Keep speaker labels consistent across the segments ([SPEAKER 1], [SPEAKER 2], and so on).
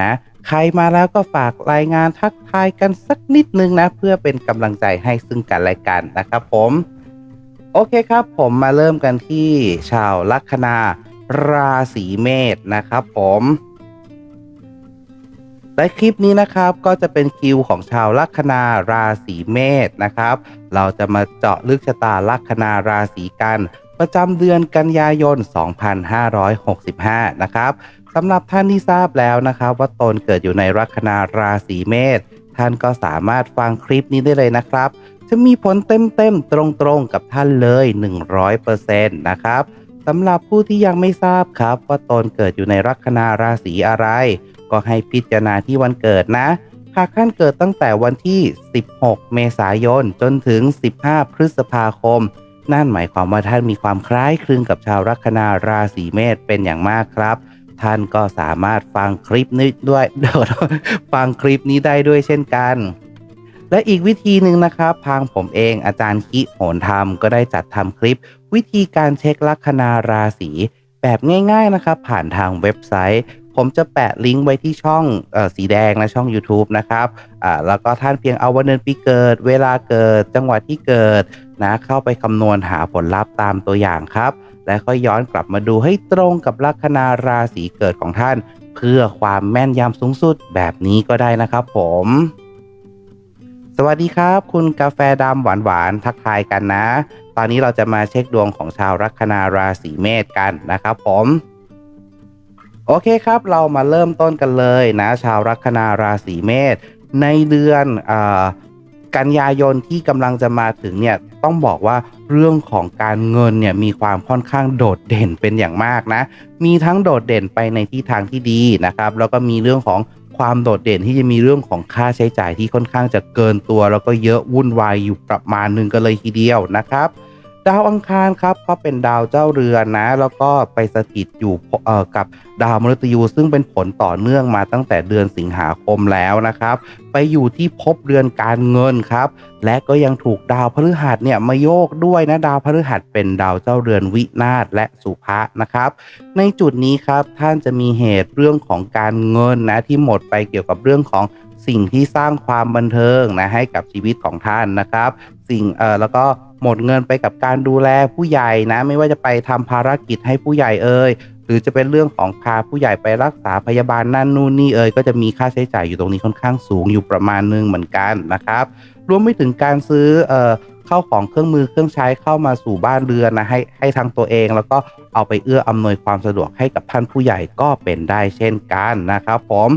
[SPEAKER 1] นะ ใครมาแล้วก็ฝากรายงานทักทายกันสักนิดนึงนะ เพื่อเป็นกำลังใจให้ซึ่งกันและกันนะครับผม โอเคครับผมมาเริ่มกันที่ชาวลัคนาราศีเมษนะครับผมและคลิปนี้นะครับก็จะเป็นคิวของชาวลัคนาราศีเมษนะครับ เราจะมาเจาะลึกชะตาลัคนาราศีกัน ประจำเดือนกันยายน 2565 นะครับ สำหรับท่านที่ทราบแล้วนะครับว่าตนเกิดอยู่ในลัคนาราศีเมษท่านก็สามารถฟังคลิปนี้ได้เลยนะครับ จะมีผลเต็มๆตรงๆกับท่านเลย 100%นะครับสำหรับผู้ที่ยังไม่ทราบครับ ว่าตนเกิดอยู่ในลัคนาราศีอะไร ก็ให้พิจารณาที่วันเกิดนะหากท่านเกิดตั้งแต่วันที่ 16 เมษายน จนถึง 15 พฤษภาคม นั่นหมายความว่าท่านมีความคล้ายคลึงกับชาวลัคนาราศีเมษเป็นอย่างมากครับ ท่านก็สามารถฟังคลิปนี้ด้วยฟังคลิปนี้ได้ด้วยเช่นกัน และอีกวิธีหนึ่งนะครับทางผมเองอาจารย์คิโหนธรรมก็ได้จัดทำคลิป วิธีการเช็คลัคนาราศีแบบง่าย ๆนะครับ ผ่านทางเว็บไซต์ ผมจะแปะลิงก์ไว้ที่ช่องอสีแดงนะช่อง YouTube นะครับแล้วก็ท่านเพียงเอาวันเดือนปีเกิด เวลาเกิดจังหวัดที่เกิดนะเข้าไปคำนวณหาผลลัพธ์ตามตัวอย่างครับ และก็ย้อนกลับมาดูให้ตรงกับลัคนาราศีเกิดของท่าน เพื่อความแม่นยำสูงสุดแบบนี้ก็ได้นะครับผม สวัสดีครับ คุณกาแฟดำหวานๆทักทายกันนะ ตอนนี้เราจะมาเช็คดวงของชาวลัคนาราศีเมษกันนะครับผมโอเคครับ เรามาเริ่มต้นกันเลยนะ ชาวลัคนาราศีเมษในเดือนอกันยายนที่กำลังจะมาถึงเนี่ย ต้องบอกว่าเรื่องของการเงินเนี่ยมีความค่อนข้างโดดเด่นเป็นอย่างมากนะ มีทั้งโดดเด่นไปในที่ทางที่ดีนะครับ แล้วก็มีเรื่องของความโดดเด่นที่จะมีเรื่องของค่าใช้จ่ายที่ค่อนข้างจะเกินตัว แล้วก็เยอะวุ่นวายอยู่ประมาณหนึ่งกันเลยทีเดียวนะครับ ดาวอังคารครับก็เป็นดาวเจ้าเรือนนะ แล้วก็ไปสถิตอยู่กับดาวมฤตยูซึ่งเป็นผลต่อเนื่องมาตั้งแต่เดือนสิงหาคมแล้วนะครับ ไปอยู่ที่ภพเรือนการเงินครับ และก็ยังถูกดาวพฤหัสเนี่ยมาโยกด้วยนะดาวพฤหัสเป็นดาวเจ้าเรือนวินาศและสุภะนะครับ ในจุดนี้ครับท่านจะมีเหตุเรื่องของการเงินนะที่หมดไปเกี่ยวกับเรื่องของสิ่งที่สร้างความบันเทิงนะให้กับชีวิตของท่านนะครับ สิ่งเออแล้วก็ หมดเงินไปกับการดูแลผู้ใหญ่นะ ไม่ว่าจะไปทำภารกิจให้ผู้ใหญ่เอ่ยหรือจะเป็นเรื่องของพาผู้ใหญ่ไปรักษาพยาบาลนั่นนู่นนี่เอ่ยก็จะมีค่าใช้จ่ายอยู่ตรงนี้ค่อนข้างสูงอยู่ประมาณนึงเหมือนกันนะครับรวมไปถึงการซื้อเอ่อเข้าของเครื่องมือเครื่องใช้เข้ามาสู่บ้านเรือนนะให้ให้ทั้งตัวเอง แล้วก็เอาไปเอื้ออำนวยความสะดวกให้กับท่านผู้ใหญ่ก็เป็นได้เช่นกันนะครับผม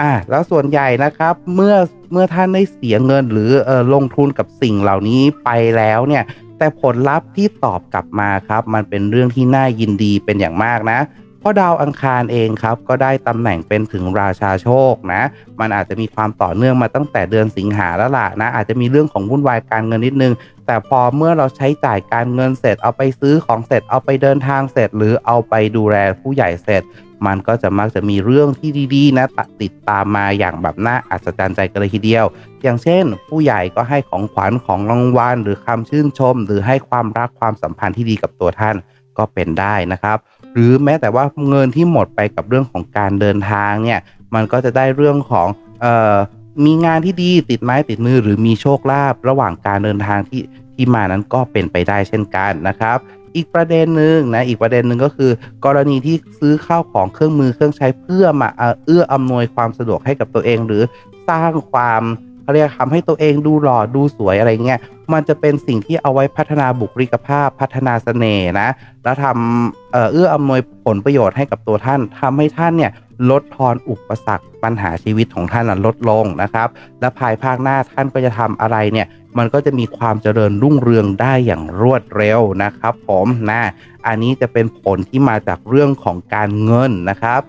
[SPEAKER 1] อ่าแล้วส่วนใหญ่นะครับเมื่อเมื่อท่านได้เสียเงินหรือเออลงทุนกับสิ่งเหล่านี้ไปแล้วเนี่ยแต่ผลลัพธ์ที่ตอบกลับมาครับ มันเป็นเรื่องที่น่ายินดีเป็นอย่างมากนะ ราะดาวอังคารเองครับก็ได้ตำแหน่งเป็นถึงราชาโชคนะ มันอาจจะมีความต่อเนื่องมาตั้งแต่เดือนสิงหาแล้วล่ะนะ อาจจะมีเรื่องของวุ่นวายการเงินนิดนึง แต่พอเมื่อเราใช้จ่ายการเงินเสร็จเอาไปซื้อของเสร็จเอาไปเดินทางเสร็จ หรือเอาไปดูแลผู้ใหญ่เสร็จ มันก็จะมักจะมีเรื่องที่ดีๆนะติดตามมาอย่างแบบน่าอัศจรรย์ใจกันเลยทีเดียว อย่างเช่น ผู้ใหญ่ก็ให้ของขวัญของรางวัลหรือคำชื่นชม หรือให้ความรักความสัมพันธ์ที่ดีกับตัวท่านก็เป็นได้นะครับ หรือแม้แต่ว่าเงินที่หมดไปกับเรื่องของการเดินทางเนี่ยมันก็จะได้เรื่องของเอ่อมีงานที่ดีติดไม้ติดมือหรือมีโชคลาภระหว่างการเดินทางที่ที่มานั้นก็เป็นไปได้เช่นกันนะครับ อีกประเด็นหนึ่งนะอีกประเด็นหนึ่งก็คือ กรณีที่ซื้อข้าวของเครื่องมือเครื่องใช้เพื่อมาเออเอื้ออำนวยความสะดวกให้กับตัวเอง หรือสร้างความ เขาเรียกทำให้ตัวเองดูหล่อดูสวยอะไรเงี้ยมันจะเป็นสิ่งที่เอาไว้พัฒนาบุคลิกภาพ พัฒนาเสน่ห์นะ แล้วทำเอื้ออำนวยผลประโยชน์ให้กับตัวท่านทำให้ท่านเนี่ยลดทอนอุปสรรคปัญหาชีวิตของท่านนะลดลงนะครับ และภายภาคหน้าท่านก็จะทำอะไรเนี่ยมันก็จะมีความเจริญรุ่งเรืองได้อย่างรวดเร็วนะครับผมนะอันนี้จะเป็นผลที่มาจากเรื่องของการเงินนะครับ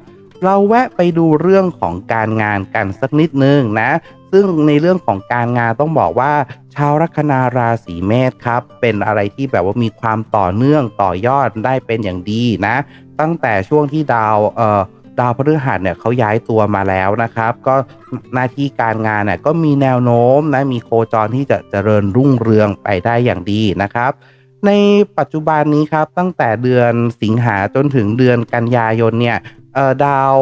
[SPEAKER 1] เราแวะไปดูเรื่องของการงานกันสักนิดนึงนะ ซึ่งในเรื่องของการงานต้องบอกว่า ชาวลัคนาราศีเมษครับ เป็นอะไรที่แบบว่ามีความต่อเนื่องต่อยอดได้เป็นอย่างดีนะ ตั้งแต่ช่วงที่ดาวเอ่อดาวพฤหัสเนี่ยเขาย้ายตัวมาแล้วนะครับ ก็หน้าที่การงานเนี่ยก็มีแนวโน้มนะมีโคจรที่จะเจริญรุ่งเรืองไปได้อย่างดีนะครับ ในปัจจุบันนี้ครับตั้งแต่เดือนสิงหาจนถึงเดือนกันยายนเนี่ย ดาว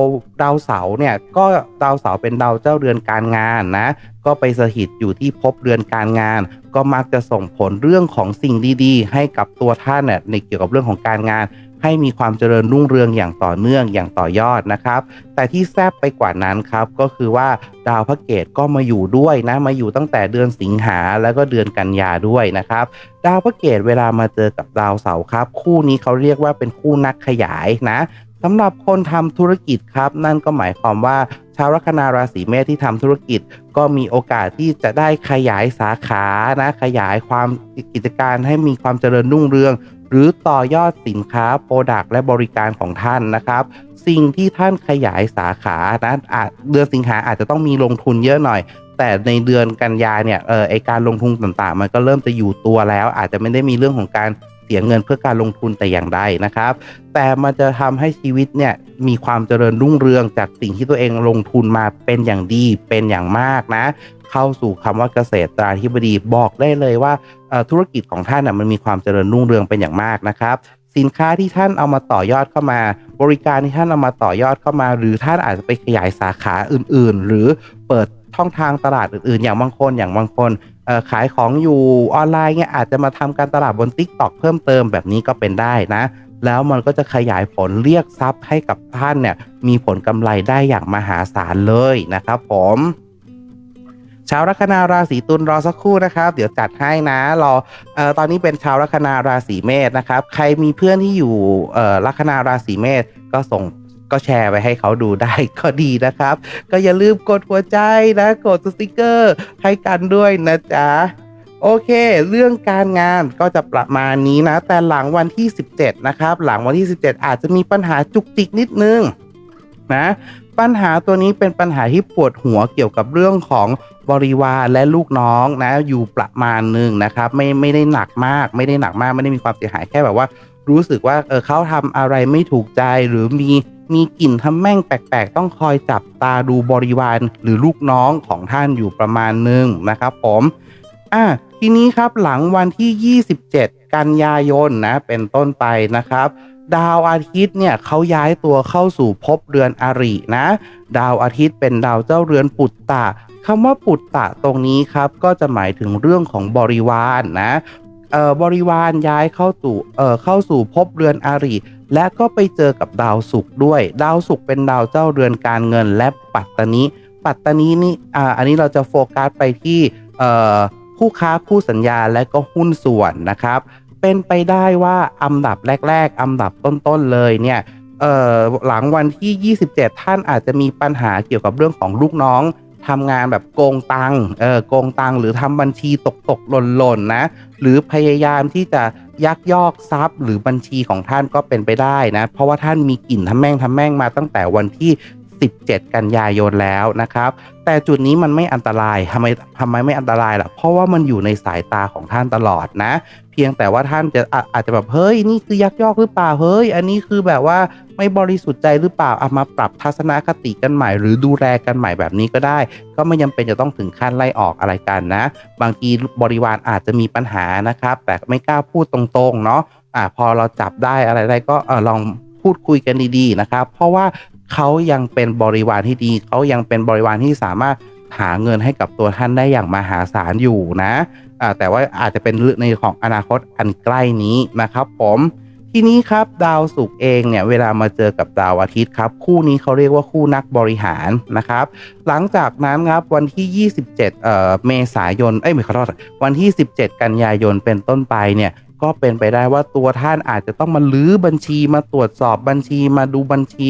[SPEAKER 1] ดาวเสาร์เนี่ยก็ดาวเสาร์เป็นดาวเจ้าเรือนการงานนะ ก็ไปสถิตอยู่ที่ภพเรือนการงาน ก็มักจะส่งผลเรื่องของสิ่งดีๆ ให้กับตัวท่านเนี่ยในเกี่ยวกับเรื่องของการงาน ให้มีความเจริญรุ่งเรืองอย่างต่อเนื่องอย่างต่อยอดนะครับ แต่ที่แซบไปกว่านั้นครับก็คือว่าดาวพระเกตก็มาอยู่ด้วยนะมาอยู่ตั้งแต่เดือนสิงหาแล้วก็เดือนกันยาด้วยนะครับดาวพระเกตเวลามาเจอกับดาวเสาร์ครับ คู่นี้เขาเรียกว่าเป็นคู่นักขยายนะ สำหรับคนทำธุรกิจครับ นั่นก็หมายความว่าชาวลัคนาราศีเมษที่ทำธุรกิจ ก็มีโอกาสที่จะได้ขยายสาขานะขยายความกิจการให้มีความเจริญรุ่งเรือง หรือต่อยอดสินค้าโปรดักต์และบริการของท่านนะครับ สิ่งที่ท่านขยายสาขานะเดือนสิงหาอาจจะต้องมีลงทุนเยอะหน่อยแต่ในเดือนกันยาเนี่ยเออไอการลงทุนต่างๆ มันก็เริ่มจะอยู่ตัวแล้ว อาจจะไม่ได้มีเรื่องของการ เสียเงินเพื่อการลงทุนแต่อย่างใดนะครับ แต่มันจะทำให้ชีวิตเนี่ยมีความเจริญรุ่งเรืองจากสิ่งที่ตัวเองลงทุนมาเป็นอย่างดีเป็นอย่างมากนะ เข้าสู่คำว่าเกษตรตราธิบดีบอกได้เลยว่าธุรกิจของท่านนะมันมีความเจริญรุ่งเรืองเป็นอย่างมากนะครับสินค้าที่ท่านเอามาต่อยอดเข้ามา บริการที่ท่านเอามาต่อยอดเข้ามา หรือท่านอาจจะไปขยายสาขาอื่นๆ หรือเปิดช่องทางตลาดอื่นๆ อย่างบางคนอย่างบางคน ขายของอยู่ออนไลน์เนี่ยอาจจะมาทำการตลาดบน t ิ k t o k เพิ่มเติมแบบนี้ก็เป็นได้นะ แล้วมันก็จะขยายผลเรียกทรัพย์ให้กับท่านเนี่ยมีผลกำไรได้อย่างมหาศาลเลยนะครับผมชาวลัคนาราศีตุลรอสักครู่นะครับ เดี๋ยวจัดให้นะรอออตอนนี้เป็นชาวลัคนาราศีเมษนะครับ ใครมีเพื่อนที่อยู่ลัคนาราศีเมษก็ส่ง ก็แชร์ไปให้เขาดูได้ก็ดีนะครับ ก็อย่าลืมกดหัวใจนะกดสติกเกอร์ ให้กันด้วยนะจ๊ะโอเค เรื่องการงานก็จะประมาณนี้นะ แต่หลังวันที่ 17 นะครับ หลังวันที่ 17 อาจจะมีปัญหาจุกจิกนิดนึงนะปัญหาตัวนี้เป็นปัญหาที่ปวดหัวเกี่ยวกับเรื่องของบริวารและลูกน้องนะอยู่ประมาณหนึ่งนะครับ ไม่ไม่ได้หนักมาก ไม่ได้หนักมากไม่ได้มีความเสียหายแค่แบบว่า รู้สึกว่าเออเขาทำอะไรไม่ถูกใจหรือมี มีกลิ่นทำแม่งแปลกๆ ต้องคอยจับตาดูบริวารหรือลูกน้องของท่านอยู่ประมาณหนึ่งนะครับผม อะทีนี้ครับหลังวันที่ 27 กันยายนนะเป็นต้นไปนะครับ ดาวอาทิตย์เนี่ยเขาย้ายตัวเข้าสู่ภพเรือนอรินะ ดาวอาทิตย์เป็นดาวเจ้าเรือนปุตตะคำว่าปุตตะตรงนี้ครับก็จะหมายถึงเรื่องของบริวารนนะ เอ่อบริวารย้ายเข้าสู่เอ่อเข้าสู่ภพเรือนอริและก็ไปเจอกับดาวศุกร์ด้วย ดาวศุกร์เป็นดาวเจ้าเรือนการเงิน และปัตตานีปัตตานีนี่อ่าอันนี้เราจะโฟกัสไปที่เอ่อคู่ค้าคู่สัญญาและก็หุ้นส่วนนะครับ เป็นไปได้ว่าอันดับแรก ๆ อันดับต้นๆเลยเนี่ยเอ่อหลังวันที่ 27 ท่านอาจจะมีปัญหาเกี่ยวกับเรื่องของลูกน้อง ทำงานแบบโกงตังเออโกงตังหรือทำบัญชีตกตกหล่นหล่นนะ หรือพยายามที่จะยักยอกทรัพย์ หรือบัญชีของท่านก็เป็นไปได้นะ เพราะว่าท่านมีกลิ่นทำแม่งทำแม่งมาตั้งแต่วันที่ 17 กันยายนแล้วนะครับ แต่จุดนี้มันไม่อันตรายทำไมทำไมไม่อันตรายล่ะ เพราะว่ามันอยู่ในสายตาของท่านตลอดนะ เพียงแต่ว่าท่านจะอาอาจจะแบบเฮ้ยนี่คือยักยอกหรือเปล่าเฮ้ย อันนี้คือแบบว่าไม่บริสุทธิ์ใจหรือเปล่าเอามาปรับทัศนคติกันใหม่ หรือดูแลกันใหม่แบบนี้ก็ได้ ก็ไม่จาเป็นจะต้องถึงขั้นไล่ออกอะไรกันนะ บางทีบริวารอาจจะมีปัญหานะครับ แต่ไม่กล้าพูดตรงๆเนาะอ่าพอเราจับได้อะไรได้ก็เออลองพูดคุยกันดีๆนะครับ เพราะว่า เขายังเป็นบริวารที่ดีเขายังเป็นบริวารที่สามารถหาเงินให้กับตัวท่านได้อย่างมหาศาลอยู่นะแต่ว่าอาจจะเป็นในของอนาคตอันใกล้นี้นะครับ ผมทีนี้ครับดาวศุกร์เองเนี่ยเวลามาเจอกับดาวอาทิตย์ครับ คู่นี้เขาเรียกว่าคู่นักบริหารนะครับ หลังจากนั้นครับวันที่ 27 เอ่อเมษายนเอ้ยไม่ขอโทษวันที่ 17 กันยายนเป็นต้นไปเนี่ยก็เป็นไปได้ว่าตัวท่านอาจจะต้องมาลื้อบัญชีมาตรวจสอบบัญชีมาดูบัญชี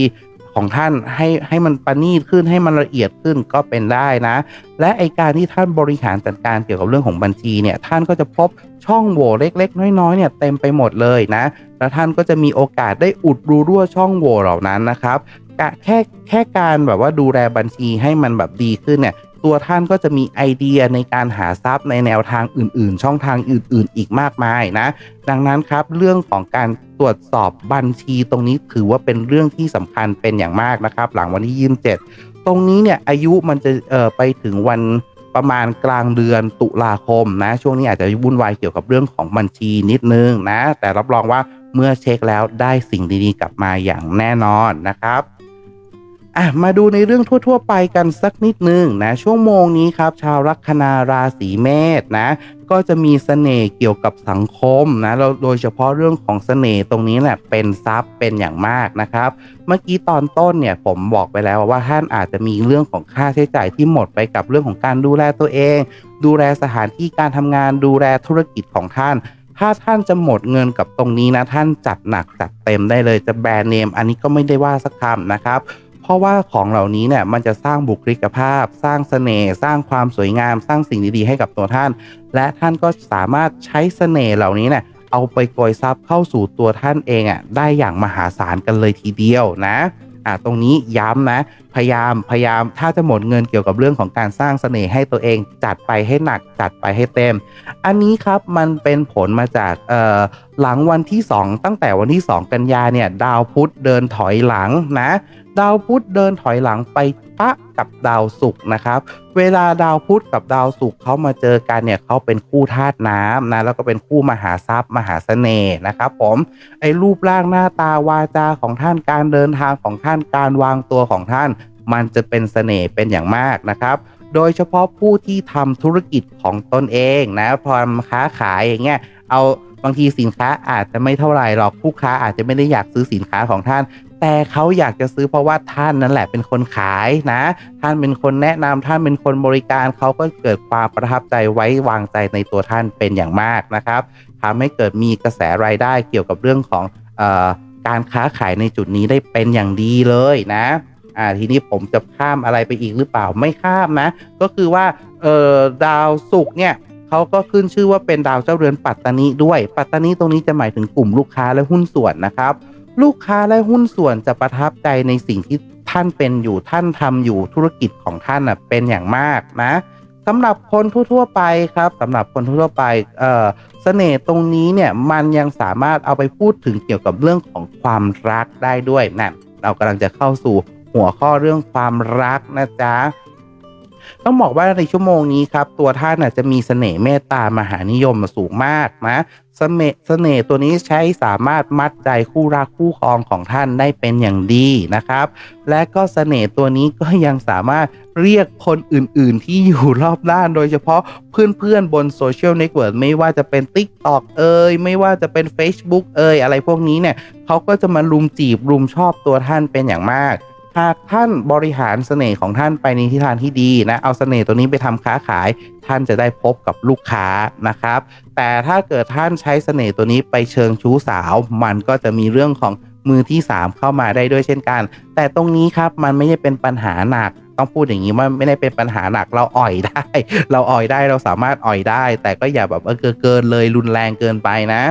[SPEAKER 1] ของท่านให้ให้มันประณีตขึ้นให้มันละเอียดขึ้นก็เป็นได้นะ และไอการที่ท่านบริหารจัดการเกี่ยวกับเรื่องของบัญชีเนี่ยท่านก็จะพบช่องโหว่เล็ก ๆ น้อยๆเนี่ยเต็มไปหมดเลยนะ แล้วท่านก็จะมีโอกาสได้อุดรูรั่วช่องโหว่เหล่านั้นนะครับแค่แค่การแบบว่าดูแลบัญชีให้มันแบบดีขึ้นเนี่ย ตัวท่านก็จะมีไอเดียในการหาทรัพย์ในแนวทางอื่น ๆ ช่องทางอื่น ๆ อีกมากมายนะ ดังนั้นครับเรื่องของการตรวจสอบบัญชีตรงนี้ถือว่าเป็นเรื่องที่สำคัญเป็นอย่างมากนะครับ หลังวันที่ยี่สิบเจ็ดตรงนี้เนี่ยอายุมันจะเอ่อไปถึงวันประมาณกลางเดือนตุลาคมนะ ช่วงนี้อาจจะวุ่นวายเกี่ยวกับเรื่องของบัญชีนิดนึงนะ แต่รับรองว่าเมื่อเช็คแล้วได้สิ่งดีๆกลับมาอย่างแน่นอนนะครับ อะมาดูในเรื่องทั่ว ๆ ไปกันสักนิดนึงนะ ชั่วโมงนี้ครับ ชาวลัคนาราศีเมษนะ ก็จะมีเสน่ห์เกี่ยวกับสังคมนะเราโดยเฉพาะเรื่องของเสน่ห์ตรงนี้แหละเป็นทรัพย์เป็นอย่างมากนะครับ เมื่อกี้ตอนต้นเนี่ยผมบอกไปแล้วว่าท่านอาจจะมีเรื่องของค่าใช้จ่ายที่หมดไปกับเรื่องของการดูแลตัวเอง ดูแลสถานที่การทำงานดูแลธุรกิจของท่านถ้าท่านจะหมดเงินกับตรงนี้นะ ท่านจัดหนักจัดเต็มได้เลยจะแบรนด์เนม อันนี้ก็ไม่ได้ว่าสักคำนะครับ เพราะว่าของเหล่านี้เนี่ยมันจะสร้างบุคลิกภาพ สร้างเสน่ห์สร้างความสวยงาม สร้างสิ่งดีๆให้กับตัวท่าน และท่านก็สามารถใช้เสน่ห์เหล่านี้เนี่ยเอาไปโกยทรัพย์เข้าสู่ตัวท่านเองอะได้อย่างมหาศาลกันเลยทีเดียวนะอะตรงนี้ย้ำนะ พยายามพยายามถ้าจะหมดเงินเกี่ยวกับเรื่องของการสร้างเสน่ห์ให้ตัวเองจัดไปให้หนักจัดไปให้เต็ม อันนี้ครับมันเป็นผลมาจากเอ่อหลังวันที่ 2 ตั้งแต่วันที่ 2 กันยาเนี่ย ดาวพุธเดินถอยหลังนะ ดาวพุธเดินถอยหลังไปปะกับดาวศุกร์นะครับ เวลาดาวพุธกับดาวศุกร์เขามาเจอกันเนี่ยเขาเป็นคู่ธาตุน้ำนะแล้วก็เป็นคู่มหาทรัพย์ มหาเสน่ห์นะครับ ผมไอ้รูปร่างหน้าตาวาจาของท่านการเดินทางของท่านการวางตัวของท่าน มันจะเป็นเสน่ห์เป็นอย่างมากนะครับโดยเฉพาะผู้ที่ทำธุรกิจของตนเองนะพอค้าขายอย่างเงี้ยเอา บางทีสินค้าอาจจะไม่เท่าไหร่หรอกผู้ค้าอาจจะไม่ได้อยากซื้อสินค้าของท่าน แต่เขาอยากจะซื้อเพราะว่าท่านนั่นแหละเป็นคนขายนะ ท่านเป็นคนแนะนำท่านเป็นคนบริการเขาก็เกิดความประทับใจไว้วางใจในตัวท่านเป็นอย่างมากนะครับทำให้เกิดมีกระแสรายได้เกี่ยวกับเรื่องของออการค้าขายในจุดนี้ได้เป็นอย่างดีเลยนะอ่าทีนี้ผมจะข้ามอะไรไปอีกหรือเปล่าไม่ข้ามนะ ก็คือว่าเออดาวศุกร์เนี่ย เขาก็ขึ้นชื่อว่าเป็นดาวเจ้าเรือนปัตตานีด้วย ปัตตานีตรงนี้จะหมายถึงกลุ่มลูกค้าและหุ้นส่วนนะครับ ลูกค้าและหุ้นส่วนจะประทับใจในสิ่งที่ท่านเป็นอยู่ท่านทำอยู่ธุรกิจของท่านนะเป็นอย่างมากนะสำหรับคนทั่วๆไปครับสำหรับคนทั่วๆไปเอ่อเสน่ห์ตรงนี้เนี่ยมันยังสามารถเอาไปพูดถึงเกี่ยวกับเรื่องของความรักได้ด้วยนั่นเรากำลังจะเข้าสู่หัวข้อเรื่องความรักนะจ๊ะ ต้องบอกว่าในชั่วโมงนี้ครับ ตัวท่านจะมีเสน่ห์เมตตามหานิยมสูงมากนะเสน่ห์เสน่ห์ตัวนี้ใช้สามารถมัดใจคู่รักคู่ครองของท่านได้เป็นอย่างดีนะครับ และก็เสน่ห์ตัวนี้ก็ยังสามารถเรียกคนอื่นๆ ที่อยู่รอบด้าน โดยเฉพาะเพื่อนๆ บนโซเชียลเน็ตเวิร์กไม่ว่าจะเป็น Tik t o อกเอ่ยไม่ว่าจะเป็น Facebook เอ่ยอะไรพวกนี้เนี่ยเขาก็จะมารุมจีบรุมชอบตัวท่านเป็นอย่างมาก หากท่านบริหารเสน่ห์ของท่านไปในทิศทางที่ดีนะ เอาเสน่ห์ตัวนี้ไปทำค้าขาย ท่านจะได้พบกับลูกค้านะครับ แต่ถ้าเกิดท่านใช้เสน่ห์ตัวนี้ไปเชิงชู้สาว มันก็จะมีเรื่องของมือที่ 3 เข้ามาได้ด้วยเช่นกัน แต่ตรงนี้ครับมันไม่ได้เป็นปัญหาหนัก ต้องพูดอย่างนี้ว่าไม่ได้เป็นปัญหาหนักเราอ่อยได้ เราอ่อยได้เราสามารถอ่อยได้ แต่ก็อย่าแบบเออเกินเลยรุนแรงเกินไปนะ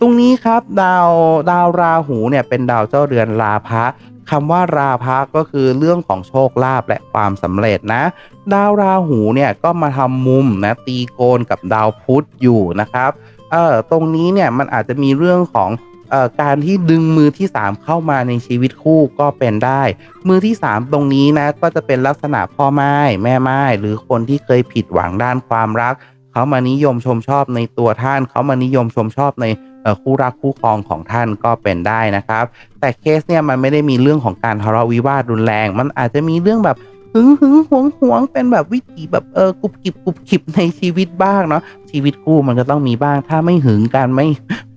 [SPEAKER 1] ตรงนี้ครับดาวดาวราหูเนี่ยเป็นดาวเจ้าเรือนราพะ คำว่าราพะก็คือเรื่องของโชคลาภและความสำเร็จนะ ดาวราหูเนี่ยก็มาทำมุมนะตีโกนกับดาวพุธอยู่นะครับเออตรงนี้เนี่ยมันอาจจะมีเรื่องของเอ่อการที่ดึงมือที่ 3 เข้ามาในชีวิตคู่ก็เป็นได้ มือที่ 3 ตรงนี้นะก็จะเป็นลักษณะพ่อไม้แม่ไม้หรือคนที่เคยผิดหวังด้านความรัก เขามานิยมชมชอบในตัวท่าน เขามานิยมชมชอบใน คู่รักคู่ครองของท่านก็เป็นได้นะครับ แต่เคสเนี่ยมันไม่ได้มีเรื่องของการทะเลาะวิวาทรุนแรง มันอาจจะมีเรื่องแบบหึงหึงหวงหวงเป็นแบบวิถีแบบเออกุบกิบกุบกิบในชีวิตบ้างเนาะชีวิตคู่มันก็ต้องมีบ้าง ถ้าไม่หึงกันไม่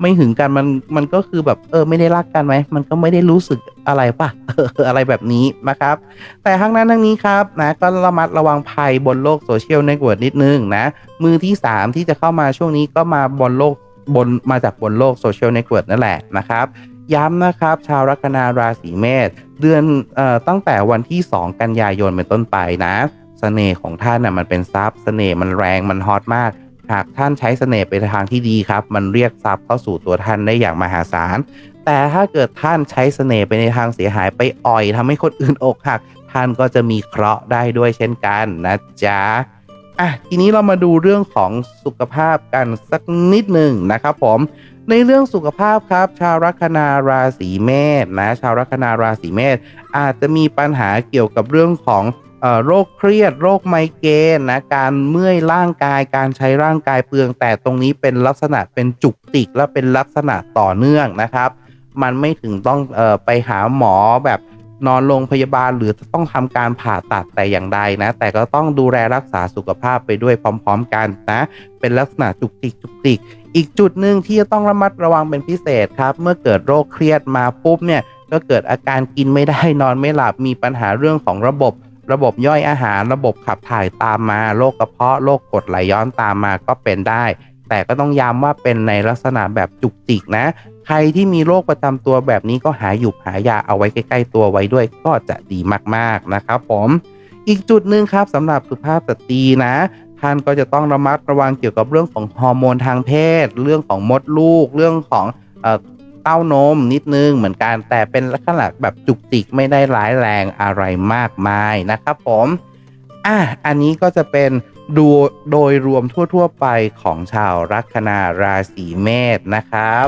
[SPEAKER 1] ไม่หึงกันมันมันก็คือแบบเออไม่ได้รักกันไหมมันก็ไม่ได้รู้สึกอะไรป่ะเอออะไรแบบนี้นะครับ แต่ทั้งนั้นทั้งนี้ครับนะก็ระมัดระวังภัยบนโลกโซเชียลเน็ตเวิร์กนิดนึงนะมือที่ 3 ที่จะเข้ามาช่วงนี้ก็มาบนโลก บนมาจากบนโลกโซเชียลเน็ตเวิร์กนั่นแหละนะครับ ย้ำนะครับ ชาวลัคนาราศีเมษเดือนออตั้งแต่วันที่ 2 กันยายนเป็นต้นไปนะสเสน่ห์ของท่านนะ่ะมันเป็นทรัพย์สเสน่ห์มันแรงมันฮอตมาก หากท่านใช้สเสน่ห์ไปทางที่ดีครับ มันเรียกทรัพย์เข้าสู่ตัวท่านได้อย่างมหาศาลแต่ถ้าเกิดท่านใช้สเสน่ห์ไปในทางเสียหายไปอ่อยทำให้คนอื่นอกหัก ท่านก็จะมีเคราะห์ได้ด้วยเช่นกันนะจ๊ะ อะทีนี้เรามาดูเรื่องของสุขภาพกันสักนิดหนึ่งนะครับผมในเรื่องสุขภาพครับ ชาวลัคนาราศีเมษนะชาวลัคนาราศีเมษอาจจะมีปัญหาเกี่ยวกับเรื่องของโรคเครียดโรคไมเกรนนะการเมื่อยร่างกายการใช้ร่างกายเปลือง แต่ตรงนี้เป็นลักษณะเป็นจุกจิกและเป็นลักษณะต่อเนื่องนะครับ มันไม่ถึงต้องออไปหาหมอแบบ นอนโรงพยาบาลหรือจะต้องทำการผ่าตัดแต่อย่างใดนะ แต่ก็ต้องดูแลรักษาสุขภาพไปด้วยพร้อม ๆ กันนะ เป็นลักษณะจุกจิกจุกจิก อีกจุดหนึ่งที่จะต้องระมัดระวังเป็นพิเศษครับ เมื่อเกิดโรคเครียดมาปุ๊บเนี่ยก็เกิดอาการกินไม่ได้นอนไม่หลับมีปัญหาเรื่องของระบบ ระบบย่อยอาหาร ระบบขับถ่ายตามมาโรคกระเพาะโรคกรดไหลย้อนตามมาก็เป็นได้ แต่ก็ต้องย้ำว่าเป็นในลักษณะแบบจุกจิกนะ ใครที่มีโรคประจำตัวแบบนี้ก็หาหยุบหายาเอาไว้ใกล้ ๆ ตัวไว้ด้วยก็จะดีมากๆนะครับผมอีกจุดหนึ่งครับสำหรับสุภาพสตรีนะท่านก็จะต้องระมัดระวังเกี่ยวกับเรื่องของฮอร์โมนทางเพศ เรื่องของมดลูก เรื่องของเอ่อเต้านมนิดนึงเหมือนกันแต่เป็นลักษณะแบบจุกจิกไม่ได้ร้ายแรงอะไรมากมายนะครับผมอะอันนี้ก็จะเป็นดูโดยรวมทั่ว ๆ ไปของชาวลัคนาราศีเมษนะครับ